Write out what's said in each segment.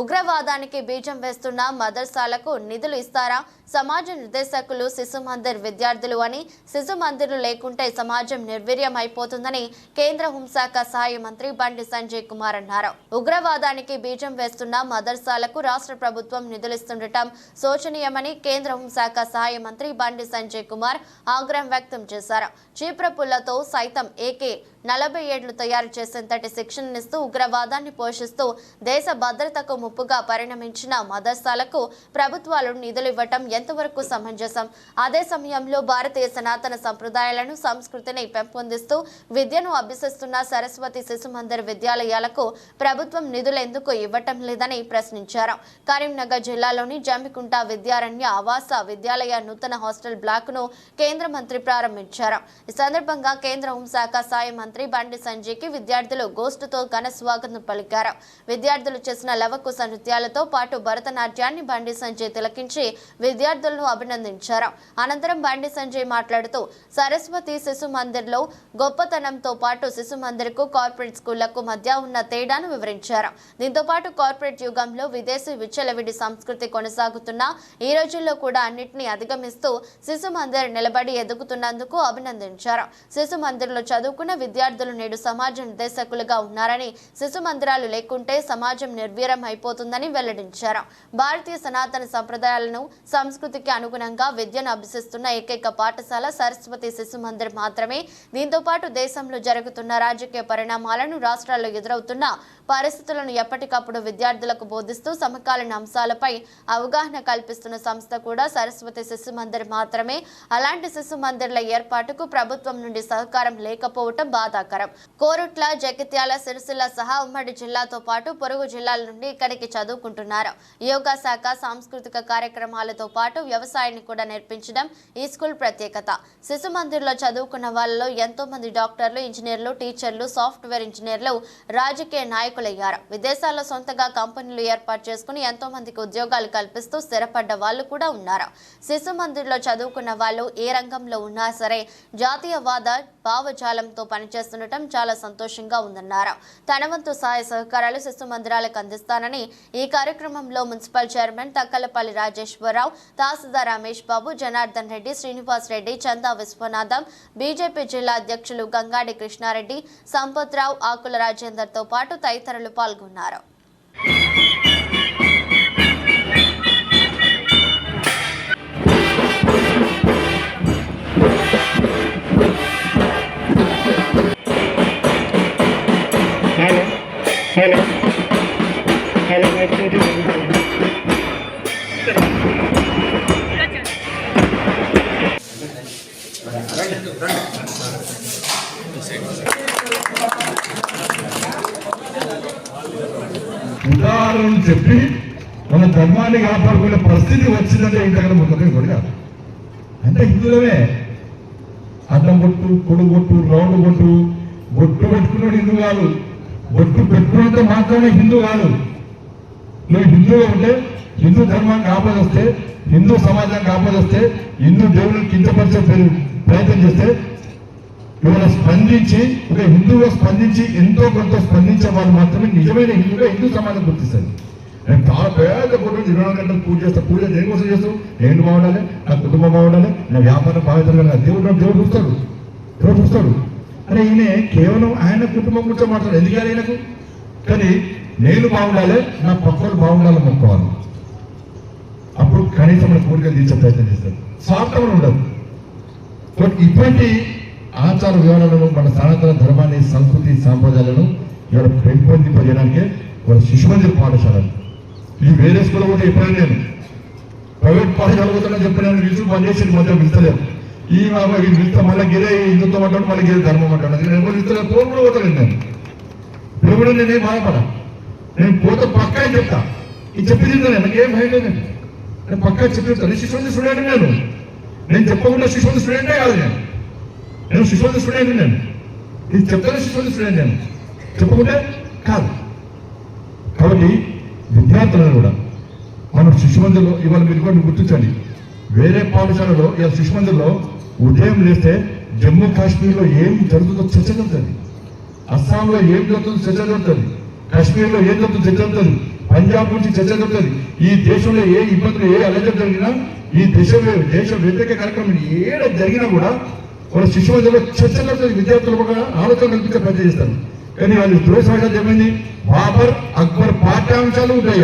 ఉగ్రవాదానికి బీజం వేస్తున్న మదర్సాలకు నిధులు ఇస్తారా? సమాజ నిర్దేశకులు శిశు మందిర్ విద్యార్థులు అని శిశు మందిర్లు లేకుంటే సమాజం నిర్వీర్యం అయిపోతుందని కేంద్ర హోంశాఖ సహాయ మంత్రి బండి సంజయ్ కుమార్ అన్నారు. ఉగ్రవాదానికి బీజం వేస్తున్న మదర్సాలకు రాష్ట్ర ప్రభుత్వం నిధులిస్తుండటం శోచనీయమని కేంద్ర హోంశాఖ సహాయ మంత్రి బండి సంజయ్ కుమార్ ఆగ్రహం వ్యక్తం చేశారు. చీప్రపుల్లతో సైతం ఏకే నలభై ఏళ్ళు తయారు చేసేంతటి శిక్షణనిస్తూ ఉగ్రవాదాన్ని పోషిస్తూ దేశ భద్రతకు ముప్పుగా పరిణమించిన మదర్సాలకు ప్రభుత్వాలు నిధులు ఇవ్వటం ఎంతవరకు సమంజసం? అదే సమయంలో భారతీయ సనాతన సంప్రదాయాలను సంస్కృతిని పెంపొందిస్తూ విద్యను అభ్యసిస్తున్న సరస్వతి శిశు మందిర్ విద్యాలయాలకు ప్రభుత్వం నిధులు ఎందుకు ఇవ్వటం లేదని ప్రశ్నించారు. కరీంనగర్ జిల్లాలోని జంబికుంట విద్యారణ్య ఆవాస విద్యాలయ నూతన హాస్టల్ బ్లాక్ను కేంద్ర మంత్రి ప్రారంభించారు. ఈ సందర్భంగా కేంద్ర హోంశాఖ సాయ మంత్రి బండి సంజయ్కి విద్యార్థులు గోష్ఠితో ఘన స్వాగతం పలికారు. విద్యార్థులు చేసిన లవకుశ నృత్యాలతో పాటు భరతనాట్యాన్ని బండి సంజయ్ తిలకించి విద్యార్థులను అభినందించారు. అనంతరం బండి సంజయ్ మాట్లాడుతూ సరస్వతి శిశు మందిర్లో గొప్పతనంతో పాటు శిశు మందిర్కు కార్పొరేట్ స్కూళ్ళకు మధ్య ఉన్న తేడాను వివరించారు. దీంతో పాటు కార్పొరేట్ యుగంలో విదేశీ విచ్చలవిడి సంస్కృతి కొనసాగుతున్న ఈ రోజుల్లో కూడా అన్నింటినీ అధిగమిస్తూ శిశు మందిర్ నిలబడి ఎదుగుతున్నందుకు అభినందించారు. శిశు మందిర్లో చదువుకున్న విద్యార్థులు నేడు సమాజ నిర్దేశకులుగా ఉన్నారని శిశు మందిరాలు లేకుంటే సమాజం నిర్వీరం అయిపోతుందని వెల్లడించారు. భారతీయ సనాతన సంప్రదాయాలను సంస్కృతికి అనుగుణంగా విద్యను అభ్యసిస్తున్న ఏకైక పాఠశాల సరస్వతి శిశు మందిర్ మాత్రమే. దీంతో పాటు దేశంలో జరుగుతున్న రాజకీయ పరిణామాలను రాష్ట్రాల్లో ఎదురవుతున్న పరిస్థితులను ఎప్పటికప్పుడు విద్యార్థులకు బోధిస్తూ సమకాలీన అంశాలపై అవగాహన కల్పిస్తున్న సంస్థ కూడా సరస్వతి శిశు మందిర్ మాత్రమే. అలాంటి శిశు మందిర్ల ఏర్పాటుకు ప్రభుత్వం నుండి సహకారం లేకపోవటం బాధాకరం. కోరుట్ల జగిత్యాల సిరిసిల్ల సహా ఉమ్మడి జిల్లాతో పాటు పొరుగు జిల్లాల నుండి ఇక్కడికి చదువుకుంటున్నారు. యోగా శాఖ సాంస్కృతిక కార్యక్రమాలతో పాటు వ్యవసాయాన్ని కూడా నేర్పించడం ఈ స్కూల్ ప్రత్యేకత. శిశు మందిర్లో చదువుకున్న వాళ్ళలో ఎంతో మంది డాక్టర్లు ఇంజనీర్లు టీచర్లు సాఫ్ట్వేర్ ఇంజనీర్లు రాజకీయ నాయకులయ్యారు. విదేశాల్లో సొంతగా కంపెనీలు ఏర్పాటు చేసుకుని ఎంతో మందికి ఉద్యోగాలు కల్పిస్తూ స్థిరపడ్డ వాళ్ళు కూడా ఉన్నారు. శిశు మందిర్లో చదువుకున్న వాళ్ళు ఏ రంగంలో ఉన్నా సరే జాతీయవాద భావజాలంతో చేస్తుండటం చాలా సంతోషంగా ఉందన్నారు. తన వంతు సహాయ సహకారాలు శిశు మందిరాలకు అందిస్తానని ఈ కార్యక్రమంలో municipal chairman Thakkalapalli Rajeshwara Rao tehsildar Ramesh Babu Janardhan Reddy Srinivas Reddy Chanda Vishwanatham BJP జిల్లా అధ్యక్షులు గంగాడి కృష్ణారెడ్డి సంపత్రావు ఆకుల రాజేందర్తో పాటు తదితరులు పాల్గొన్నారు. Hello. Hello. wait, ఉదాహరణలు చెప్పి మన ధర్మాన్ని కాపాడుకునే పరిస్థితి వచ్చిందంటే ఇంతకన్నా ముందుకు కూడా కాదు అంటే హిందువులమే అడ్డం కొట్టు కొడుగొట్టు రౌండ్ కొట్టు బొట్టు పెట్టుకున్నాడు హిందూ కాదు బొట్టు పెట్టుకున్నంత మాత్రమే హిందూ కాదు. నువ్వు హిందువుగా ఉంటే హిందూ ధర్మాన్ని ఆపదొస్తే హిందూ సమాజానికి ఆపదొస్తే హిందూ దేవుడిని కించపరిచే ప్రయత్నం చేస్తే ఇవాళ స్పందించి ఒక హిందువుగా స్పందించి ఎంతో కొంత స్పందించే వాళ్ళు మాత్రమే నిజమైన హిందువుగా హిందూ సమాజం గుర్తిస్తుంది నేను చాలా పేద కుటుంబం ఇరవై నాలుగు గంటలు పూజ చేస్తా పూజ దేనికోసం చేస్తావు నేను బాగుండాలి? నా కుటుంబం బాగుండాలి? నా వ్యాపారం బాగా నా దేవుడు దేవుడు చూస్తాడు. దేవుడు చూస్తాడు. అంటే ఈయన కేవలం ఆయన కుటుంబం గురించి మాట్లాడు ఎందుకు ఆయనకు కానీ నేను బాగుండాలి నా పక్కలు బాగుండాలి మొక్కోవాలి అప్పుడు కనీసం మన కోరికలు తీర్చే ప్రయత్నం చేస్తాడు స్వార్థం ఉండదు ఇప్పటి ఇటువంటి ఆచార వివరాలను మన సనాతన ధర్మాన్ని సంస్కృతి సాంప్రదాయాలను ఇక్కడ పెంపొందింపజేయడానికే వాళ్ళ శిశు మందిర పాఠశాలలు. ఇది వేరే స్కూల్ కూడా ఎప్పుడైనా నేను. ప్రైవేట్ పాఠశాల పోతున్నా చెప్పిన విసు పనిచేసి మధ్య పిలుస్తలేరు ఈ బాబా మళ్ళీ గిరే హిందుత్వం అంటాడు మళ్ళీ గిరే ధర్మం అంటాడు. అది నేను ఎవరు పిలుస్తలేదు పోతాను నేను. దేవుడు నేనేం బాధపడ నేను పోత పక్కా అని చెప్తా. ఇది చెప్పి తింటాను నాకేం భయం లేదు నేను. పక్క చెప్పి తింటాను శిశువుని స్టూడెంట్ నేను. నేను చెప్పకుండా శిశువుని స్టూడెంటే కాదు నేను. నేను శిశువుని స్టూడెంట్ నేను. ఇది చెప్తాను శిశువుని స్టూడెంట్ నేను. చెప్పకుంటే కాదు. కాబట్టి విద్యార్థులను కూడా మనం శిశుమందిలో ఇవాళ మీరు కూడా గుర్తించండి. వేరే పాఠశాలలో ఇలా శిశుమందిలో ఉదయం లేస్తే జమ్మూ కాశ్మీర్లో ఏం జరుగుతుందో చర్చ జరుగుతుంది అస్సాంలో ఏం జరుగుతుందో చర్చ జరుగుతుంది కాశ్మీర్లో ఏం జరుగుతుందో చర్చ జరుగుతుంది పంజాబ్ నుంచి చర్చ జరుగుతుంది ఈ దేశంలో ఏ ఇబ్బందులు ఏ అలజడి జరిగినా ఈ దేశ దేశ వ్యతిరేక కార్యక్రమం ఏడ జరిగినా కూడా వాళ్ళ శిశు మధ్యలో చర్చ జరుగుతుంది విద్యార్థులు కూడా ఆలోచన కల్పించే పని చేస్తారు. కానీ వాళ్ళు దురసాగాలు ఏమైంది? బాబర్ అక్బర్ పాఠ్యాంశాలు ఉంటాయి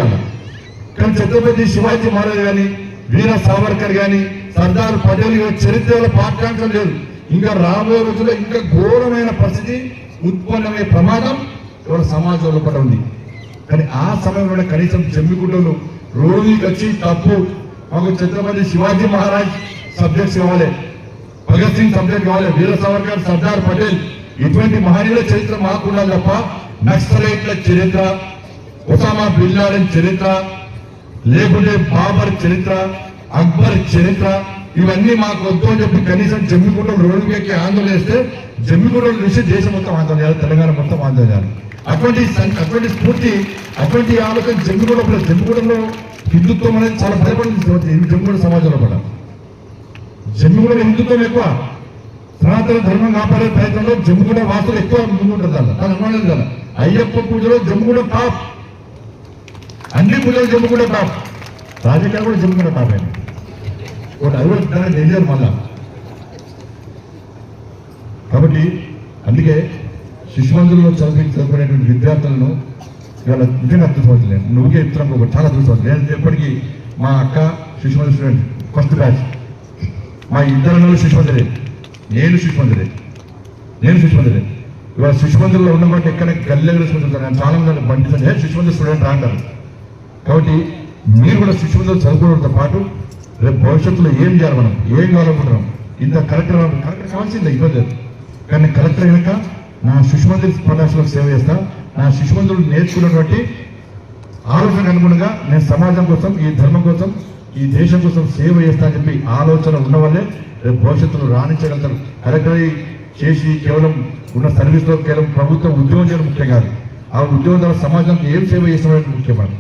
కానీ ఛత్రపతి శివాజీ మహారాజ్ కానీ వీర సావర్కర్ కానీ సర్దార్ పటేల్ చరిత్రలో పాఠ్యాంశం లేదు. ఇంకా రాబోయే రోజుల్లో ఇంకా ఘోరమైన పరిస్థితి ఉత్పన్నమయ్యే ప్రమాదం ఇవాళ సమాజంలో కూడా ఉంది. కానీ ఆ సమయంలో కనీసం చెమ్మిగుడ్డలు రోడ్డుకి వచ్చి తప్పు మాకు ఛత్రపతి శివాజీ మహారాజ్ సబ్జెక్ట్స్ కావాలి భగత్ సింగ్ సబ్జెక్ట్ కావాలి వీర సావర్కర్ సర్దార్ పటేల్ ఇటువంటి మహనీయుల చరిత్ర మాకు ఉండాలి తప్ప నక్సలైట్ల చరిత్ర ఒసామా బిల్లాడన్ చరిత్ర లేకుంటే బాబర్ చరిత్ర అక్బర్ చరిత్ర ఇవన్నీ మాకు వద్దు అని చెప్పి కనీసం జమ్మిగుండం రోడ్డు ఎక్కి ఆందోళన చేస్తే జమ్మిగుండం నుంచి దేశం మొత్తం ఆందోళన చేయాలి తెలంగాణ మొత్తం ఆందోళన చేయాలి. అటువంటి అటువంటి స్ఫూర్తి అటువంటి ఆలోచన జమ్మిగూడలో జమ్మిగూడలో హిందుత్వం అనేది చాలా భయపడింది జమ్మిగూడ సమాజంలో కూడా. జమ్మిగూడ హిందుత్వం ఎక్కువ. సనాతన ధర్మం కాపాడే ప్రయత్నంలో జమ్మిగూడ వాసులు ఎక్కువ ముందుంటారు దాన్ని అది అనుమానం అయ్యప్ప పూజలో జమ్మిగూడ టాప్ అన్ని పూజలు జమ్మిగూడ పాప. రాజకీయాలు కూడా జమ్మిగూడ పాప అయింది ఒకటి అది కూడా తెలియదు మళ్ళా. కాబట్టి అందుకే శిశుమందుల్లో చదివి చదువుకునేటువంటి విద్యార్థులను ఇవాళ నిజంగా అదృష్టపడలేదు నువ్వుకే చెప్తున్నాను ఒక చాలా అదృష్టపడలేదు నేను ఎప్పటికీ మా అక్క శిశుమంది స్టూడెంట్ ఫస్ట్ బ్యాచ్. మా ఇద్దరు శిశుమందిరే నేను శిశుమందిరే నేను శిశుమందిరే ఇవాళ శిశుమందిలో ఉన్న మాట ఎక్కడ గల్లెలు శిశుమందిరు నేను చాలా మంది బండి ఏ శిశుమంది స్టూడెంట్ రా అంటారు? కాబట్టి మీరు కూడా శిశుమందిలో చదువుకోవడంతో పాటు రేపు భవిష్యత్తులో ఏం చేయాలి మనం? ఏం కావాలనుకుంటున్నాం? ఇంత కలెక్టర్ కలెక్టర్ కావాల్సిందే ఇబ్బంది లేదు. కానీ కలెక్టర్ కనుక నా శిశుమందిర్ కళాశాలకు సేవ చేస్తా. నా శిశుమందులు నేర్చుకున్నటువంటి ఆలోచనకు అనుగుణంగా నేను సమాజం కోసం ఈ ధర్మం కోసం ఈ దేశం కోసం సేవ చేస్తా అని చెప్పి ఆలోచన ఉన్న వాళ్ళే రేపు భవిష్యత్తులో రాణించగలుగుతారు. కలెక్టర్ చేసి కేవలం ఉన్న సర్వీస్లో కేవలం ప్రభుత్వం ఉద్యోగం చేయడం ముఖ్యం కాదు. ఆ ఉద్యోగం ద్వారా సమాజానికి ఏం సేవ చేసిన ముఖ్యమైన